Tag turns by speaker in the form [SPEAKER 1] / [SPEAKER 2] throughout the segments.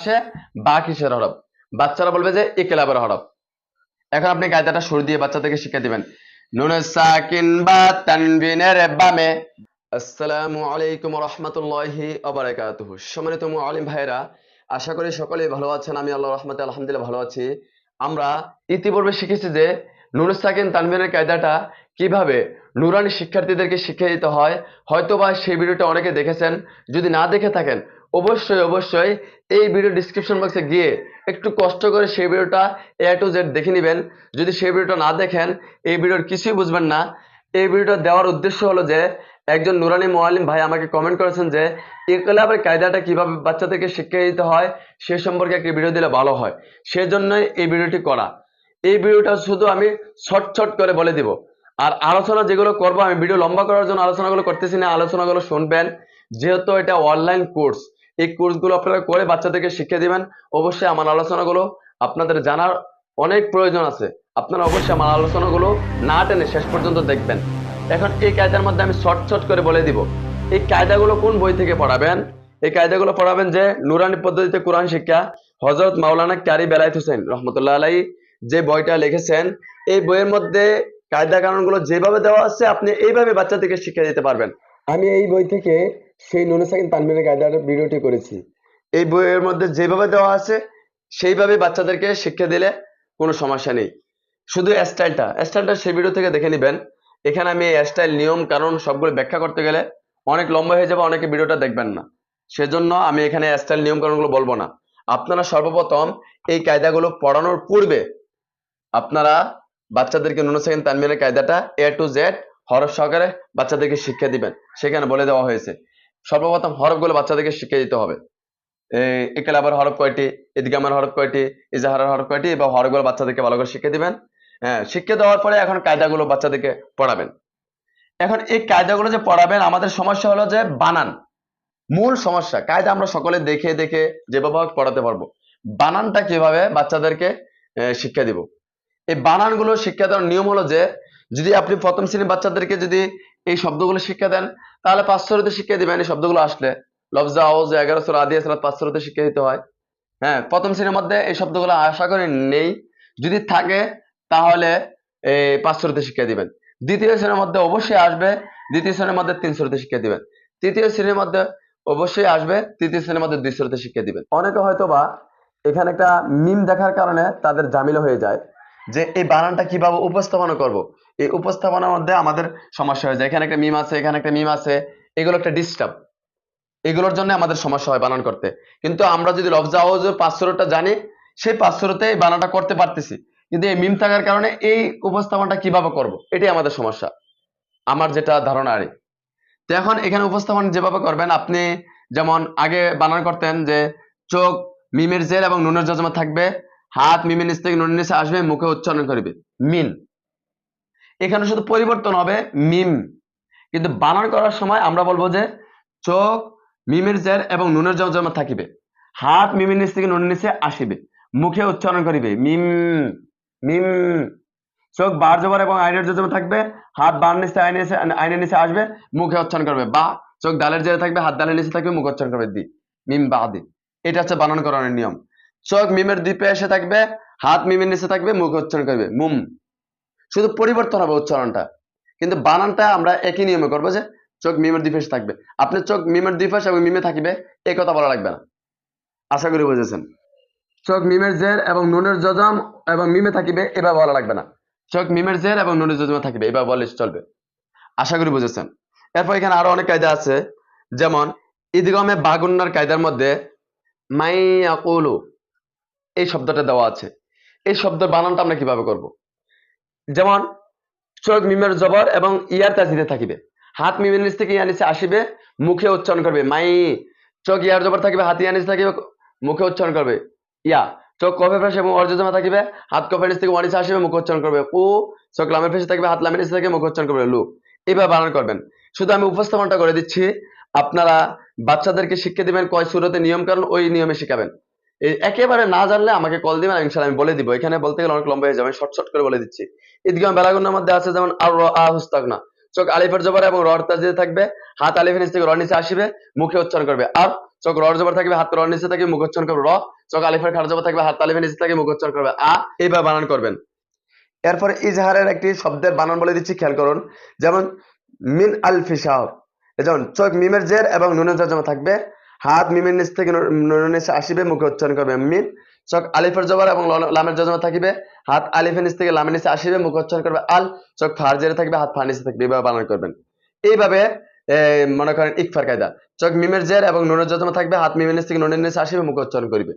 [SPEAKER 1] আসে বা কিসের হরফ। বাচ্চারা বলবে যে ইকলাবের হরফ। এখন আপনি কায়দাটা সুর দিয়ে বাচ্চাদেরকে শিক্ষা দিবেন। নুনের সাকিন বা তানবিনের বামে। আসসালামু আলাইকুম রহমতুল্লাহি আবরাকাতুহু সম্মানিত মুআলিম ভাইরা আশা করি সকলেই ভালো আছেন। আমি আল্লাহ রহমতে আলহামদুলিল্লাহ ভালো আছি। আমরা ইতিপূর্বে শিখেছি যে নুরুস সাকিন তানবিনের কায়দাটা কীভাবে নুরানি শিক্ষার্থীদেরকে শিক্ষা দিতে হয়। হয়তোবা সেই ভিডিওটা অনেকে দেখেছেন। যদি না দেখে থাকেন অবশ্যই অবশ্যই এই ভিডিও ডিসক্রিপশন বক্সে গিয়ে একটু কষ্ট করে সেই ভিডিওটা এ টু জেড দেখে নেবেন। যদি সেই ভিডিওটা না দেখেন, এই ভিডিওর কিছুই বুঝবেন না। এই ভিডিওটা দেওয়ার উদ্দেশ্য হলো যে, একজন নুরানি মোয়ালিম ভাই আমাকে কমেন্ট করেছেন যে ইকলাবের কায়দাটা কীভাবে বাচ্চাদেরকে শিক্ষা দিতে হয়, সে সম্পর্কে একটি ভিডিও দিলে ভালো হয়। সেজন্যই এই ভিডিওটি করা। এই ভিডিওটা শুধু আমি শর্ট করে বলে দিব। আর আলোচনা যেগুলো করব, আমি ভিডিও লম্বা করার জন্য আলোচনাগুলো করতেছি না, আলোচনাগুলো শুনবেন। যেহেতু এটা অনলাইন কোর্স এই কোর্সগুলো আপনারা করে বাচ্চাদেরকে শিক্ষা দিবেন। অবশ্যই আমার আলোচনাগুলো আপনাদের জানার অনেক প্রয়োজন আছে। আপনারা অবশ্যই আমার আলোচনাগুলো না টেনে শেষ পর্যন্ত দেখবেন। এখন এই কায়দার মধ্যে আমি শর্ট শর্ট করে বলে দিব। এই কায়দাগুলো কোন বই থেকে পড়াবেন? এই কায়দাগুলো পড়াবেন যে নুরানি পদ্ধতিতে কোরআন শিক্ষা হজরত মাওলানা কারি বেলায়েত হোসেন রহমতুল্লাহ আলাই যে বইটা লিখেছেন, এই বইয়ের মধ্যে কায়দা কানুনগুলো যেভাবে দেওয়া আছে, আপনি এইভাবে বাচ্চাদেরকে শিক্ষা দিতে পারবেন। আমি এই বই থেকে সেই নুনে সাকিন তানবিনের কায়দার ভিডিওটি করেছি। এই বইয়ের মধ্যে যেভাবে দেওয়া আছে সেইভাবে বাচ্চাদেরকে শিক্ষা দিলে কোনো সমস্যা নেই। শুধু স্টাইলটা স্টাইলটা সেই ভিডিও থেকে দেখে নেবেন। এখানে আমি স্টাইল নিয়ম, কারণ সবগুলো ব্যাখ্যা করতে গেলে অনেক লম্বা হয়ে যাবে, অনেকে ভিডিওটা দেখবেন না। সেজন্য আমি এখানে স্টাইল নিয়ম, কারণগুলো বলব না। আপনারা সর্বপ্রথম এই কায়দাগুলো পড়ানোর পূর্বে আপনারা বাচ্চাদেরকে নুনো সেকেন্ড তানমিনের কায়দাটা এ টু জেড হরফ সহকারে বাচ্চাদেরকে শিক্ষা দিবেন। সেখানে বলে দেওয়া হয়েছে। সর্বপ্রথম হরফগুলো বাচ্চাদেরকে শিক্ষা দিতে হবে। একেলাবার হরফ কয়টি? ঈদগামের হরফ কয়টি? ইজাহারের হরফ কয়টি? বা হরফগুলো বাচ্চাদেরকে ভালো করে শিক্ষা দিবেন। হ্যাঁ শিক্ষা দেওয়ার পরে এখন কায়দাগুলো বাচ্চাদেরকে পড়াবেন। এখন এই কায়দাগুলো যে পড়াবেন, আমাদের সমস্যা হলো যে বানান। মূল সমস্যা, কায়দা আমরা সকলে দেখে দেখে যেভাবে পড়াতে পারব। বানানটা কীভাবে বাচ্চাদেরকে শিক্ষা দিব? এই বানানগুলো শিক্ষা দেওয়ার নিয়ম হলো যে, যদি আপনি প্রথম শ্রেণির বাচ্চাদেরকে যদি এই শব্দগুলো শিক্ষা দেন। তাহলে পাঁচ স্তরতে শিক্ষা দিবেন, এই শব্দগুলো আসলে। লফজা আওয়াজ এগারো সর আদি আসলে পাঁচ স্তরতে শিক্ষা দিতে হয়। হ্যাঁ প্রথম শ্রেণির মধ্যে এই শব্দগুলো আশা করি নেই। যদি থাকে, তাহলে এই পাঁচ স্তরতে শিক্ষা দিবেন। দ্বিতীয় শ্রেণির মধ্যে অবশ্যই আসবে, দ্বিতীয় শ্রেণির মধ্যে তিন স্তরতে শিক্ষা দিবেন। তৃতীয় শ্রেণির মধ্যে অবশ্যই আসবে, তৃতীয় শ্রেণির মধ্যে দুই স্তরতে শিক্ষা দিবেন। অনেকে হয়তো বা এখানে একটা মিম দেখার কারণে তাদের জামিলা হয়ে যায়। যে এই বানানটা কীভাবে উপস্থাপনা করব? এই উপস্থাপনার মধ্যে আমাদের সমস্যা হয়ে যায় এখানে একটা মিম আছে, এখানে একটা মিম আছে। এগুলো একটা ডিস্টার্ব এগুলোর জন্য আমাদের সমস্যা হয় বানান করতে। কিন্তু আমরা যদি লফজা আওয়াজের পাঁচশোটা জানি, সেই পাঁচশোতে এই বানানটা করতে পারতেছি। কিন্তু এই মিম থাকার কারণে এই উপস্থাপনটা কীভাবে করব? এটাই আমাদের সমস্যা। আমার যেটা ধারণা আর। তো এখন এখানে উপস্থাপন যেভাবে করবেন, আপনি যেমন আগে বানান করতেন যে চোখ, মিমের জেল এবং নুনের যজমা থাকবে। হাত মিমের নিচ থেকে নুনের নিচে আসবে, মুখে উচ্চারণ করবে। মিন। এখানে শুধু পরিবর্তন হবে মিম। কিন্তু বানান করার সময় আমরা বলব যে চোখ, মিমের জের এবং নুনের যজমা থাকিবে, হাত মিমের নিচ থেকে নুনের নিচে আসিবে, মুখে উচ্চারণ করিবে। মিম। মিম। চোখ বার জবর এবং আইনের যজমা থাকবে, হাত বার নিচে, আইনের নিচে আইনের নিচে আসবে, মুখে উচ্চারণ করবে। বা চোখ ডালের জেরে থাকবে, হাত ডালের নিচে থাকবে, মুখ উচ্চারণ করবে। দি। মিম বা দি এটা হচ্ছে বানান করানোর নিয়ম। চোখ মিমের দ্বীপে এসে থাকবে, হাত মিমের নিচে থাকবে, মুখ উচ্চারণ করবে, মুম। শুধু পরিবর্তন হবে উচ্চারণটা। কিন্তু বানানটা আমরা একই নিয়মে করব যে চোখ মিমের দ্বীপে এসে থাকবে। আপনি চোখ মিমের দ্বীপে এবং মিমে থাকবে এই কথা বলা লাগবে না। আশা করি বুঝেছেন। চোখ মিমের জের এবং নুনের জজম এবং মিমে থাকিবে এবার বলা লাগবে না। চোখ মিমের জের এবং নুনের জজমে থাকিবে এবার বলে চলবে। আশা করি বুঝেছেন। এরপর এখানে আরও অনেক কায়দা আছে। যেমন, ঈদগমে বাগুন্নার কায়দার মধ্যে মাইয়াকুলু এই শব্দটা দেওয়া আছে। এই শব্দের বানানটা আমরা কীভাবে করব? যেমন, চোখ মিমের জবর এবং ইয়ার তাজিদে থাকিবে। হাত মিমের নিচ থেকে ইয়ার নিচে আসিবে, মুখে উচ্চারণ করবে মাই। চোখ ইয়ার জবর থাকিবে, হাত ইয়ার নিচে থাকিবে, মুখে উচ্চারণ করবে ইয়া। চোখ কফে ফেস এবং অর্জমা থাকিবে, হাত কফের নিচ থেকে ওয়ানিসে আসিবে, মুখ উচ্চারণ করবে ও চোখ লামের ফেসে থাকবে, হাত লামের নিচে থেকে মুখ উচ্চারণ করবে লু। এইভাবে বানান করবেন। শুধু আমি উপস্থাপনটা করে দিচ্ছি, আপনারা বাচ্চাদেরকে শিক্ষা দিবেন কয় সুরতে নিয়ম কারণ ওই নিয়মে শিখাবেন। একেবারে না জানলে আমাকে কল দিবেন ইনশাল্লাহ আমি বলে দিব। এখানে বলতে গেলে অনেক লম্বা হয়ে যাবে শর্ট শর্ট করে বলে দিচ্ছি। ঈদগাহ বেলাগুনের মধ্যে আছে যেমন আর আ হুস্তাক চোখ আলিফের জবর এবং রড তাজিদে থাকবে, হাত আলিফের নিচ থেকে র নিচে আসবে, মুখে উচ্চারণ করবে। আর চোখ রড জবর থাকবে, হাত র নিচে থাকবে মুখ উচ্চারণ করবে, র। চোখ আলিফের খাট জবর থাকবে, হাত আলিফের নিচে থাকবে মুখ উচ্চারণ করবে, আ। এইভাবে বানান করবেন। এরপরে ইজহারের একটি শব্দের বানান বলে দিচ্ছি, খেয়াল করুন। যেমন, মিন আল ফিসাহ। যেমন, চোখ মিমের জের এবং নুনের জমা থাকবে। হাত মিমের নিচ থেকে নুনের নিচে আসিবে, মুখে উচ্চারণ করবে মিন চোখ আলিফের জবর এবং লামের জের জমা থাকিবে। হাত আলিফের নিচ থেকে লামের নিচে আসিবে, মুখে উচ্চারণ করবে আল। চক ফার জেরে থাকবে, হাত ফার নিচে থাকবে। এইভাবে বানান করবেন। এইভাবে মনে করেন ইকফার কায়দা। চোখ মিমের জের এবং নুনের জের থাকবে, হাত মিমের নিচ থেকে নুনের নিচে আসিবে, মুখে উচ্চারণ করবে।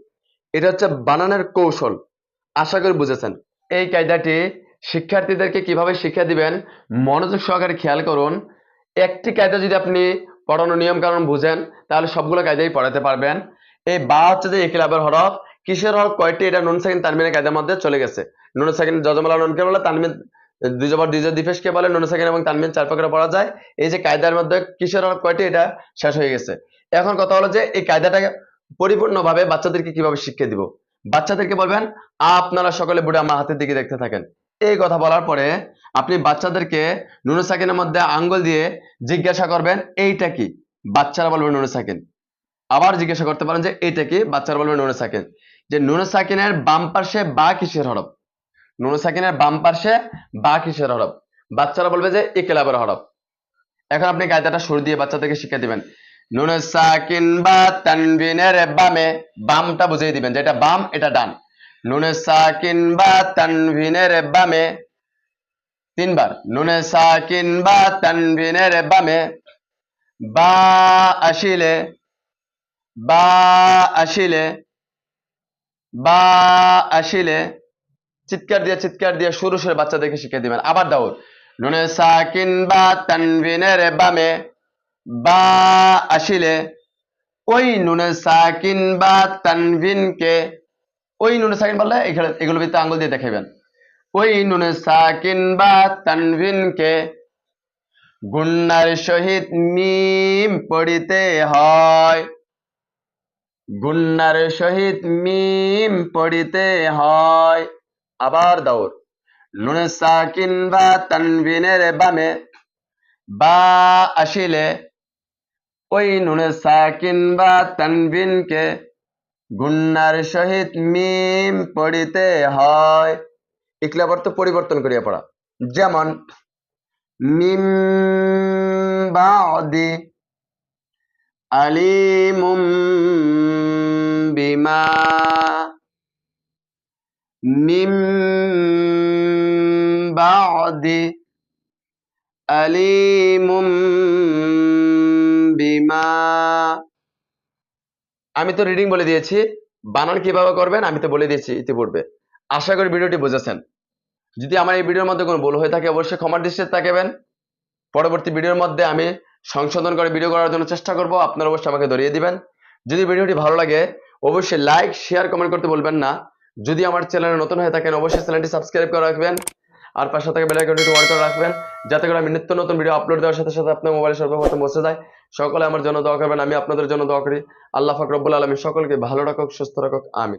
[SPEAKER 1] এটা হচ্ছে বানানের কৌশল। আশা করি বুঝেছেন। এই কায়দাটি শিক্ষার্থীদেরকে কীভাবে শিক্ষা দিবেন, মনোযোগ সহকারে খেয়াল করুন। একটি কায়দা যদি আপনি পড়ানোর নিয়ম কারণ বুঝেন, তাহলে সবগুলো কায়দাই পড়াতে পারবেন। এই বা হচ্ছে যে একলাবের হরফ, কিসের হরফ কয়টি, এটা নুন সেকেন্ড তানমিনের কায়দার মধ্যে চলে গেছে। নুন সেকেন্ড যজমালা, নুনকে বলে তানমিন দুই জবর দুই জবর দিফেশকে বলে নুন সেকেন্ড এবং তানমিন চার প্রকারে পড়া যায়। এই যে কায়দার মধ্যে কিসের হরফ কয়টি, এটা শেষ হয়ে গেছে। এখন কথা হলো যে এই কায়দাটাকে পরিপূর্ণভাবে বাচ্চাদেরকে কীভাবে শিক্ষা দিব? বাচ্চাদেরকে বলবেন, আপনারা সকলে বুড়ে আমার হাতের দিকে দেখতে থাকেন। এই কথা বলার পরে আপনি বাচ্চাদেরকে নুন সাকিনের মধ্যে আঙ্গুল দিয়ে জিজ্ঞাসা করবেন, এইটা কি? বাচ্চারা বলবে নুন সাকিন। আবার জিজ্ঞাসা করতে পারেন যে, এইটা কি? বাচ্চারা বলবে নুন সাকিন। যে নুন সাকিনের বাম পাশে বা কিসের হরফ? নুন সাকিনের বাম পাশে বা কিসের হরফ? বাচ্চারা বলবে যে, ইকেলাবের হরফ। এখন আপনি কায়দাটা সুর দিয়ে বাচ্চাদেরকে শিখে দিবেন। নুন সাকিন বা তানবিনের বামে বামটা বুঝিয়ে দিবেন যেটা বাম, এটা ডান। নুন সাকিন বা তানবিনের বামে তিনবার। নুনে সাকিন বা তানবিনের বামে, বা আসিলে বা আসিলে বা আসিলে চিৎকার দিয়ে চিৎকার দিয়ে সরু সরে বাচ্চাদেরকে শিখিয়ে দিবেন। আবার দাও। নুনে সাকিন বা তানবিনের বামে, বা আসিলে ওই নুনে সাকিন বা তানবিনকে, ওই নুনে সাকিন বললে এগুলো ভিতরে আঙ্গুল দিয়ে দেখাবেন ওই নুনে সাকিন বা তানবিনকে গুন্নার সহিত মিম পড়িতে হয়। গুন্নার সহিত মিম পড়িতে হয়। আবার দাউর নুনে সাকিন বা তানভিনের বামে বা আসিলে ওই নুনে সাকিন বা তানবিনকে গুন্নার সহিত মিম পড়িতে হয়। ইকলাবার তো পরিবর্তন করিয়া পড়া। যেমন আলিমুম বিমা বিমা। আমি তো রিডিং বলে দিয়েছি। বানান কীভাবে করবেন আমি তো বলে দিয়েছি ইতিপূর্বে। আশা করি ভিডিওটি বুঝেছেন। যদি আমার এই ভিডিওর মধ্যে কোনো ভুল হয়ে থাকে, অবশ্যই ক্ষমার দৃষ্টিতে তাকাবেন। পরবর্তী ভিডিওর মধ্যে আমি সংশোধন করে ভিডিও করার জন্য চেষ্টা করব, আপনারা অবশ্যই আমাকে ধরিয়ে দিবেন। যদি ভিডিওটি ভালো লাগে, অবশ্যই লাইক শেয়ার কমেন্ট করতে বলবেন না। যদি আমার চ্যানেলে নতুন হয়ে থাকেন, অবশ্যই চ্যানেলটি সাবস্ক্রাইব করে রাখবেন। আর পাশে থেকে বেল আইকনটি ওয়ার করে রাখবেন, যাতে করে আমি নিত্য নতুন ভিডিও আপলোড দেওয়ার সাথে সাথে আপনার মোবাইলে সর্বপ্রথম বসে যায়। সকলে আমার জন্য দোয়া করবেন, আমি আপনাদের জন্য দোয়া করি। আল্লাহ ফাকরবুল আলমী সকলকে ভালো রাখুক, সুস্থ রাখুক আমি